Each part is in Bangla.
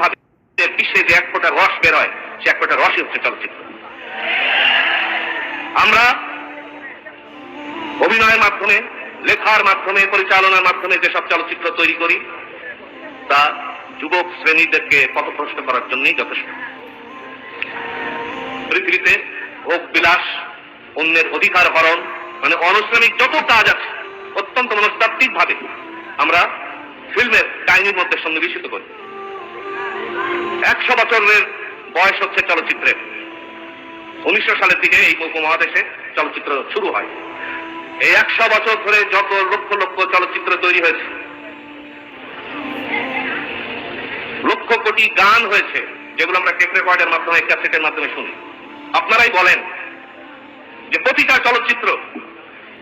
ভাবে বিশ্বে যে এক ফোঁটা রস বেরোয়, সে এক ফোঁটা রসই হচ্ছে চলচ্চিত্র। আমরা অভিনয়ের মাধ্যমে, লেখার মাধ্যমে, পরিচালনার মাধ্যমে যেসব চলচ্চিত্র তৈরি করি, তা যুবক শ্রেণীদেরকে করার জন্যই যথেষ্ট। পৃথিবীতে ভোগ বিলাস, অন্যের অধিকার হরণ মানে অনশ্রমিক যত কাজ আছে, অত্যন্ত মনস্তাত্ত্বিক ভাবে আমরা ফিল্মের কাহিনীর মধ্যে সন্নিবেশিত করি। একশো বছরের বয়স হচ্ছে চলচ্চিত্রের। উনিশশো সালের দিকে এই উপমহাদেশে চলচ্চিত্র শুরু হয়। এই একশো বছর ধরে যত লক্ষ লক্ষ চলচ্চিত্র তৈরি হয়েছে, লক্ষ কোটি গান হয়েছে, যেগুলো আমরা টেপ রেকর্ডের মাধ্যমে ক্যাসেটের মাধ্যমে শুনি। আপনারাই বলেন যে প্রতিটা চলচ্চিত্র,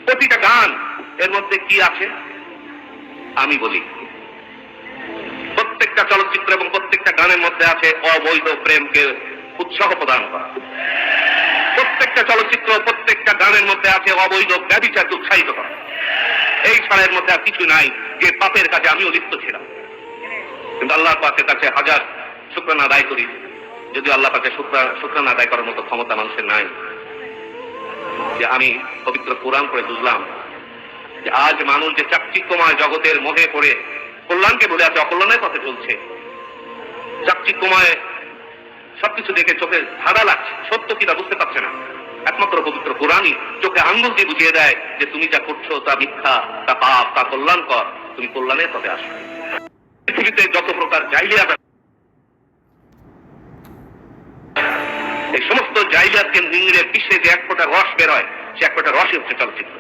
প্রতিটা গান এর মধ্যে কি আছে? আমি বলি, প্রত্যেকটা চলচ্চিত্র এবং প্রত্যেকটা গানের মধ্যে আছে অবৈধ প্রেমকে উৎসাহ প্রদান করা। প্রত্যেকটা চলচ্চিত্র, প্রত্যেকটা গানের মধ্যে আছে অবৈধ ব্যবচারকে উৎসাহিত করা। এই ছাড়ের মধ্যে আর কিছু নাই যে পাপের কাছে আমিও লিপ্ত ছিলাম। কিন্তু আল্লাহ পাকের কাছে হাজার শুক্রানা আদায় করি, যদি আল্লাহ পাকে শুক্রা- শুক্রানা আদায় করার মতো ক্ষমতা মানুষের নাই। যে আমি পবিত্র কোরআন করে বুঝলাম যে আজ মানুষ যে চাকচিক্যময় জগতের মোহে পড়ে, কল্যাণকে বলে আছে, অকল্যাণের পথে চলছে। চাকচিক্যময় সবকিছু দেখে চোখে ধাঁধা লাগছে। সত্য কিনা বুঝতে পারছে না। একমাত্র পবিত্র কোরআনই চোখে আঙ্গুল দিয়ে বুঝিয়ে দেয় যে তুমি যা করছ তা মিথ্যা তা পাপ তা কল্যাণকর। তুমি কল্যাণের পথে আসো পৃথিবীতে যত প্রকার জাইলিয়াত আছে, এই সমস্ত জাইলিয়াতকে নিংড়ে পিষে যে এক ফোঁটা রস বেরোয় সে এক ফোঁটা রসই হচ্ছে চলচ্চিত্র।